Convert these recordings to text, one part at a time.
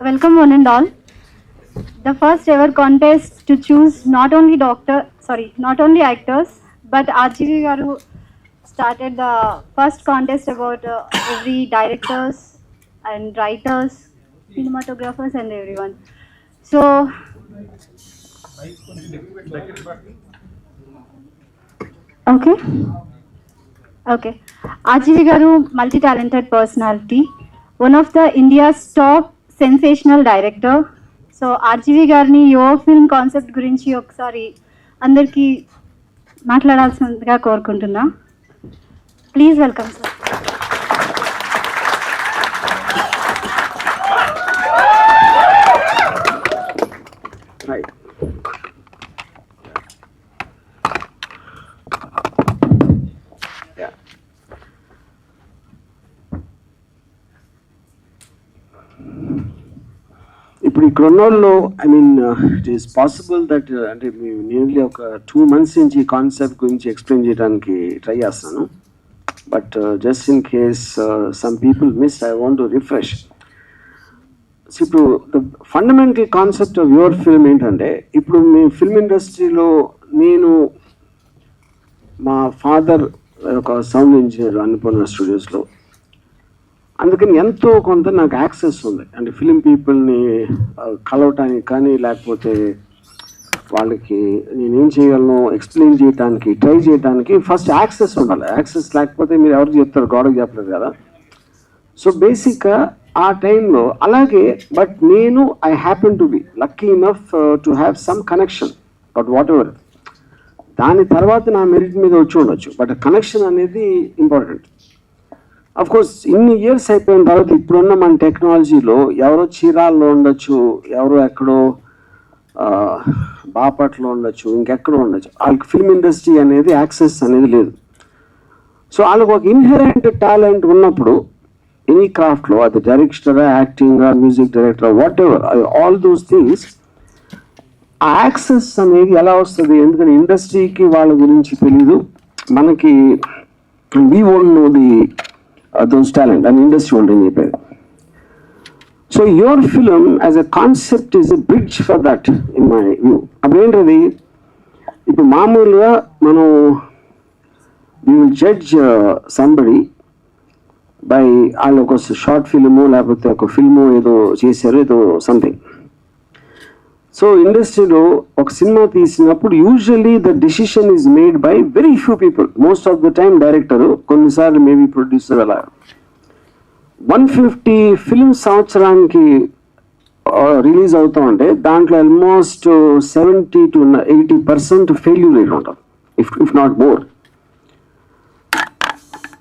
Welcome one and all. The first ever contest to choose not only doctor, sorry, not only actors, but RGV Garu started the first contest about uh, every directors and writers, cinematographers and everyone. So, okay. Okay. RGV Garu, multi-talented personality, one of the India's top sensational director so RGV గారిని your film concept గురించి ఒకసారి అందరికీ మాట్లాడాల్సిందిగా కోరుకుంటున్నా. Please welcome sir ఇప్పుడు I mean it is possible that అంటే మేము nearly ఒక టూ మంత్స్ నుంచి ఈ కాన్సెప్ట్ గురించి ఎక్స్ప్లెయిన్ చేయడానికి ట్రై చేస్తాను. But just in case some people miss I want to refresh ఇప్పుడు the fundamental concept of your film ఏంటంటే ఇప్పుడు మీ ఫిల్మ్ ఇండస్ట్రీలో నేను మా ఫాదర్ ఒక సౌండ్ ఇంజనీర్ అన్నపూర్ణ స్టూడియోస్లో అందుకని ఎంతో కొంత నాకు యాక్సెస్ ఉంది. అంటే ఫిలిం పీపుల్ని కలవటానికి కానీ లేకపోతే వాళ్ళకి నేనేం చేయగలను ఎక్స్ప్లెయిన్ చేయడానికి ట్రై చేయడానికి ఫస్ట్ యాక్సెస్ ఉండాలి. యాక్సెస్ లేకపోతే మీరు ఎవరు చెప్తారు? గోడకు చెప్పలేదు కదా. సో బేసిక్గా ఆ టైంలో అలాగే బట్ నేను I happen to be lucky enough to have some connection but whatever దాని తర్వాత నా మెరిట్ మీద వచ్చి ఉండొచ్చు. బట్ కనెక్షన్ అనేది ఇంపార్టెంట్ అఫ్ కోర్స్ ఇన్ని ఇయర్స్ అయిపోయిన తర్వాత ఇప్పుడున్న మన టెక్నాలజీలో ఎవరో చీరాల్లో ఉండొచ్చు ఎవరో ఎక్కడో బాపట్లో ఉండొచ్చు ఇంకెక్కడో ఉండొచ్చు. వాళ్ళకి ఫిల్మ్ ఇండస్ట్రీ అనేది యాక్సెస్ అనేది లేదు. సో వాళ్ళకి ఒక ఇన్హెరెంట్ టాలెంట్ ఉన్నప్పుడు ఎనీ క్రాఫ్ట్లో అది డైరెక్టరా యాక్టింగా music director whatever all those things ఆ యాక్సెస్ అనేది ఎలా వస్తుంది? ఎందుకంటే ఇండస్ట్రీకి వాళ్ళ గురించి తెలీదు. మనకి we own know the those talent అని ఇండస్ట్రీ ఉంటుందని చెప్పేది so your film as a concept is a bridge for that in my view అప్పుడేంటది ఇప్పుడు మామూలుగా మనం you will judge somebody by వాళ్ళు ఒక షార్ట్ ఫిల్ము లేకపోతే ఒక ఫిల్ము ఏదో చేశారు ఏదో సంథింగ్ సో ఇండస్ట్రీలో ఒక సినిమా తీసినప్పుడు usually the decision is made by very few people most of the time director కొన్నిసార్లు మేబీ ప్రొడ్యూసర్ అలా. వన్ ఫిఫ్టీ ఫిల్మ్ సంవత్సరానికి రిలీజ్ అవుతా ఉంటే దాంట్లో almost seventy to eighty percent failure rate ఉంటుంది ఇఫ్ ఇఫ్ నాట్ మోర్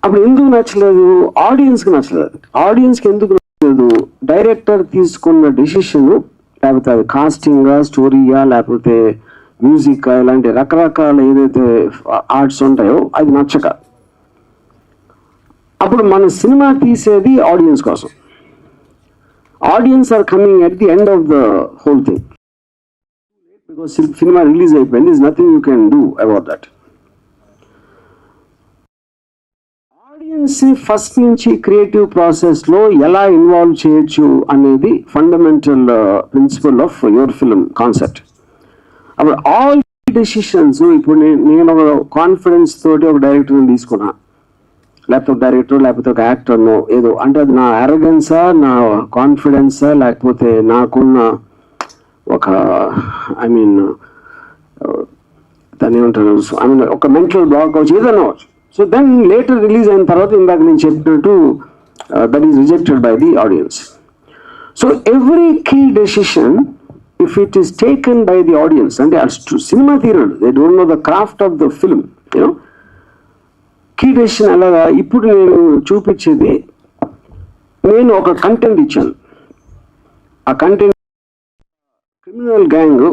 అప్పుడు ఎందుకు నచ్చలేదు? ఆడియన్స్కి నచ్చలేదు. ఆడియన్స్కి ఎందుకు నచ్చలేదు? డైరెక్టర్ తీసుకున్న డెసిషన్ లేకపోతే అది కాస్టింగా స్టోరీయా లేకపోతే మ్యూజిక్ ఇలాంటి రకరకాల ఏదైతే ఆర్ట్స్ ఉంటాయో అది నచ్చక. అప్పుడు మన సినిమా తీసేది ఆడియన్స్ కోసం. Audience are coming at the end of the whole thing because cinema release అయిపోయింది. Is nothing you can do about that audience first నుంచి క్రియేటివ్ ప్రాసెస్లో ఎలా ఇన్వాల్వ్ చేయొచ్చు అనేది fundamental principle of your film concept అప్పుడు all decisions ఇప్పుడు నేను నేను ఒక కాన్ఫిడెన్స్ తోటి ఒక డైరెక్టర్ని తీసుకున్నా. లేకపోతే ఒక డైరెక్టర్ లేకపోతే ఒక యాక్టర్నో ఏదో అంటే అది నా అరగెన్సా నా కాన్ఫిడెన్సా లేకపోతే నాకున్న ఒక ఐ మీన్ uh, దాన్ని ఏమంటారు ఐ మీన్ ఒక మెంటల్ బ్లాక్ అవచ్చు ఏదైనా అవచ్చు సో దెన్ లేటర్ రిలీజ్ అయిన తర్వాత ఇందాక నేను చెప్పినట్టు that is rejected by the audience so every key decision if it is taken by the audience అంటే cinema తీరడు they don't know the craft of the film you know key decision అలాగా ఇప్పుడు నేను చూపించేది నేను ఒక కంటెంట్ ఇచ్చాను. ఆ content criminal gang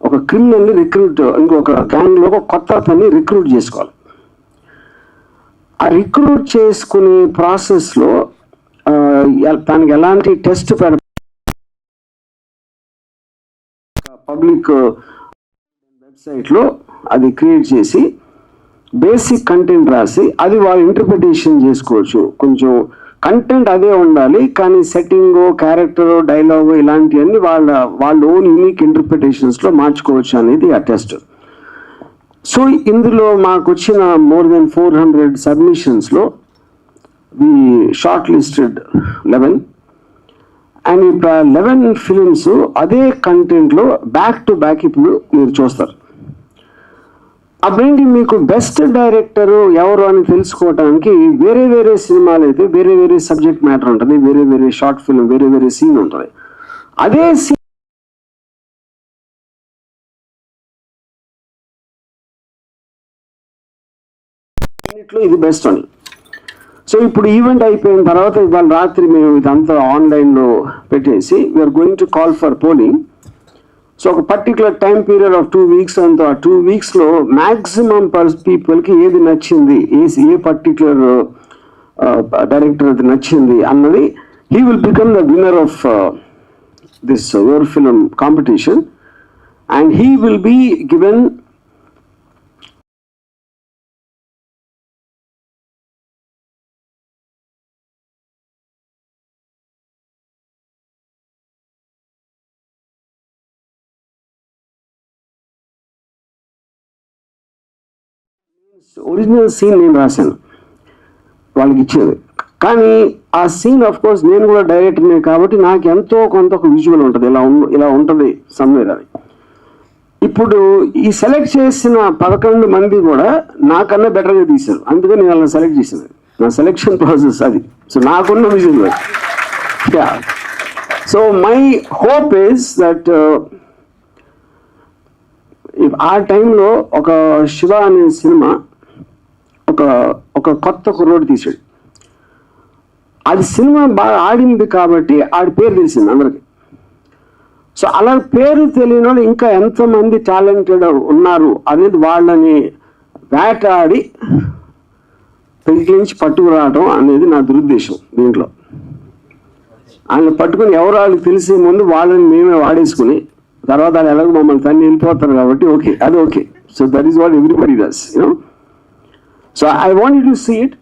ఒక క్రిమినల్ని రిక్రూట్ ఇంకొక గ్యాంగ్లో ఒక కొత్త అతన్ని రిక్రూట్ చేసుకోవాలి. ఆ రిక్రూట్ చేసుకునే ప్రాసెస్లో దానికి ఎలాంటి టెస్ట్ పెడ పబ్లిక్ వెబ్సైట్లో అది క్రియేట్ చేసి బేసిక్ కంటెంట్ రాసి అది వాళ్ళు ఇంటర్ప్రిటేషన్ చేసుకోవచ్చు. కొంచెం కంటెంట్ అదే ఉండాలి కానీ సెట్టింగ్ క్యారెక్టర్ డైలాగ్ ఇలాంటివన్నీ వాళ్ళ వాళ్ళ ఓన్ యూనిక్ ఇంటర్ప్రిటేషన్స్లో మార్చుకోవచ్చు అనేది ఆ టెస్ట్ సో ఇందులో మాకు వచ్చిన more then four hundred సబ్మిషన్స్లో we short listed eleven and ఇప్పుడు లెవెన్ ఫిలిమ్స్ అదే కంటెంట్లో బ్యాక్ టు బ్యాక్ ఇప్పుడు మీరు చూస్తారు. అప్పుడేంటి మీకు బెస్ట్ డైరెక్టర్ ఎవరు అని తెలుసుకోవడానికి వేరే వేరే సినిమాలు అయితే వేరే వేరే సబ్జెక్ట్ మ్యాటర్ ఉంటుంది వేరే వేరే షార్ట్ ఫిల్మ్ వేరే వేరే సీన్ ఉంటుంది. అదే సీన్ అన్నిట్లో ఇది బెస్ట్ అని. సో ఇప్పుడు ఈవెంట్ అయిపోయిన తర్వాత ఇవాళ రాత్రి మేము ఇదంతా ఆన్లైన్లో పెట్టేసి we are going to call for polling so ఒక particular time period of two weeks అంత ఆ టూ వీక్స్లో మ్యాక్సిమం పర్స్ పీపుల్కి ఏది నచ్చింది ఏ ఏ పర్టికులర్ డైరెక్టర్ అది నచ్చింది అన్నది he will become the winner of this your film competition and he will be given original scene నేను రాశాను. వాళ్ళకి ఇచ్చేది. కానీ ఆ సీన్ ఆఫ్ కోర్స్ నేను కూడా డైరెక్టర్నే కాబట్టి నాకు ఎంతో కొంత ఒక విజువల్ ఉంటుంది. ఇలా ఇలా ఉంటుంది సమ్వేర్ అని ఇప్పుడు ఈ సెలెక్ట్ చేసిన పదకొండు మంది కూడా నాకన్నా బెటర్గా తీశారు. అందుకని నేను అలా సెలెక్ట్ చేసింది నా సెలెక్షన్ ప్రాసెస్ అది. సో నాకున్న visual yeah so my hope is that ఆ టైంలో ఒక శివ అనే సినిమా ఒక ఒక కొత్త కుర్రోడు తీసాడు అది సినిమా బాగా ఆడింది కాబట్టి ఆడి పేరు తెలిసింది అందరికి. సో అలా పేరు తెలియని వాళ్ళు ఇంకా ఎంతమంది టాలెంటెడ్ ఉన్నారు అనేది వాళ్ళని వేటాడి పెంకిలించి పట్టుకురావడం అనేది నా దురుద్దేశం దీంట్లో. ఆయన పట్టుకుని ఎవరు వాళ్ళకి తెలిసే ముందు వాళ్ళని మేమే వాడేసుకుని తర్వాత ఎలాగ ఎలాగో మమ్మల్ని తన్ని వెళ్ళిపోతారు కాబట్టి ఓకే అది okay. So that is what everybody does you know so I want to see it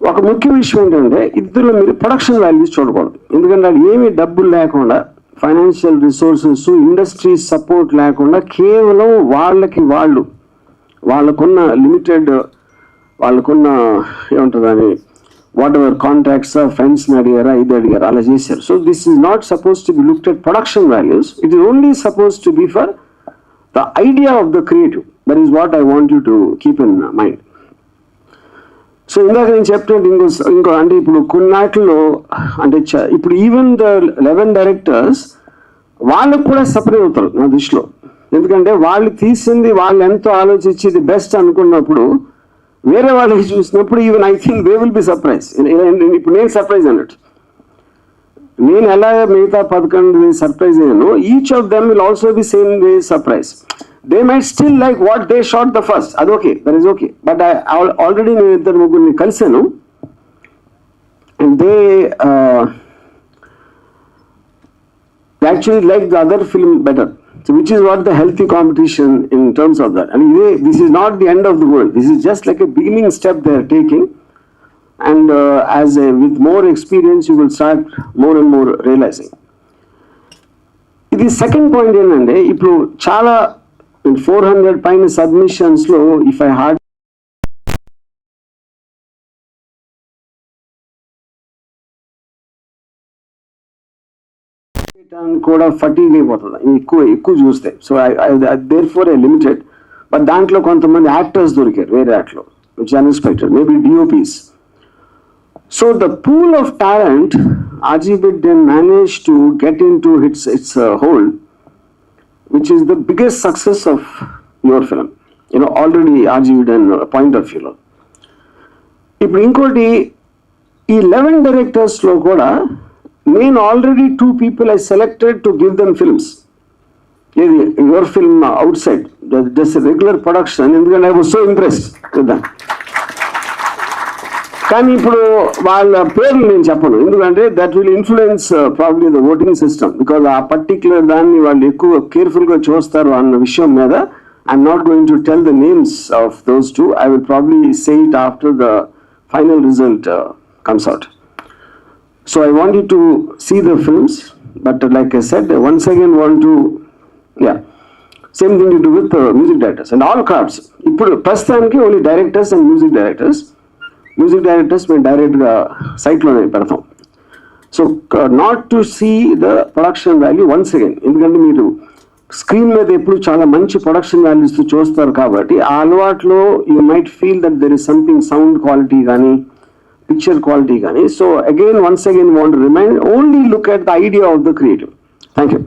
ఒక ముఖ్య విషయం ఏంటంటే ఇద్దరు మీరు ప్రొడక్షన్ వాల్యూస్ చూడకూడదు. ఎందుకంటే అది ఏమీ డబ్బులు లేకుండా ఫైనాన్షియల్ రిసోర్సెస్ ఇండస్ట్రీ సపోర్ట్ లేకుండా కేవలం వాళ్ళకి వాళ్ళు వాళ్ళకున్న లిమిటెడ్ వాళ్ళకున్న ఏముంటుంది అని వాట్ ఎవర్ కాంటాక్ట్స్ ఫ్రెండ్స్ని అడిగారా ఇది అడిగారా అలా చేశారు. So this is not suppose to be looked at production values it is only suppose to be for the idea of the creative that is what I want you to keep in mind so ఇందాక నేను చెప్పినట్టు ఇంకో ఇంకో అంటే ఇప్పుడు కొన్నాటిలో అంటే ఇప్పుడు even the eleven directors వాళ్ళకు కూడా సపరేట్ అవుతారు నా దృష్టిలో. ఎందుకంటే వాళ్ళు తీసింది వాళ్ళు ఎంతో ఆలోచించి ఇది బెస్ట్ అనుకున్నప్పుడు వేరే వాళ్ళకి చూసినప్పుడు even I think they will be surprise ఇప్పుడు నేను సర్ప్రైజ్ అన్నట్టు. నేను ఎలా మిగతా పదకొండు సర్ప్రైజ్ అయ్యాను each of them will also be same way surprise they might still like what they shot the first అది okay there is okay but I already నేను ఇద్దరు ముగ్గురిని కలిశాను. And they actually like the other film better so which is what the healthy competition in terms of that and ఇదే this is not the end of the world this is just like a beginning step they are taking and uh, as a, with more experience you will start more and more realizing ఇది second point ఏంటంటే ఇప్పుడు చాలా four hundred పైన submissions లో if I hard కూడా fatigue అయిపోతుంది ఎక్కువ ఎక్కువ చూస్తే so there for a limited but దాంట్లో కొంతమంది యాక్టర్స్ దొరికారు వేరే యాక్ట్లో which unexpected maybe DOPs So the pool of talent, RGB then managed to get into its its uh, hold, which is the biggest success of your film. You know, already RGB done a point of view. లో. ఇప్పుడు ఇంకోటి ఈ eleven డైరెక్టర్స్లో కూడా నేను already two people I selected to give them films ఇది your film outside just regular production ఎందుకంటే I was so impressed కానీ ఇప్పుడు వాళ్ళ పేర్లు నేను చెప్పను. ఎందుకంటే that will influence probably the voting system because ఆ పర్టిక్యులర్ దాన్ని వాళ్ళు ఎక్కువ కేర్ఫుల్గా చూస్తారు అన్న విషయం మీద I'm not going to tell the names of those two I will probably say it after the final result comes out So I want you to see the films, but like I said, I once again want to, yeah, same thing to do with uh, music directors and all crafts. ఇప్పుడు ప్రస్తుతానికి only directors and music directors music directors మేము డైరెక్ట్గా సైట్లోనే పెడతాం so not to see the production value once again ఎందుకంటే మీరు screen మీద ఎప్పుడు చాలా మంచి ప్రొడక్షన్ వాల్యూస్ చూస్తారు కాబట్టి ఆ అలవాట్లో you might feel that there is something sound quality కానీ పిక్చర్ క్వాలిటీ కానీ so again once again want remind only look at the idea of the creative thank you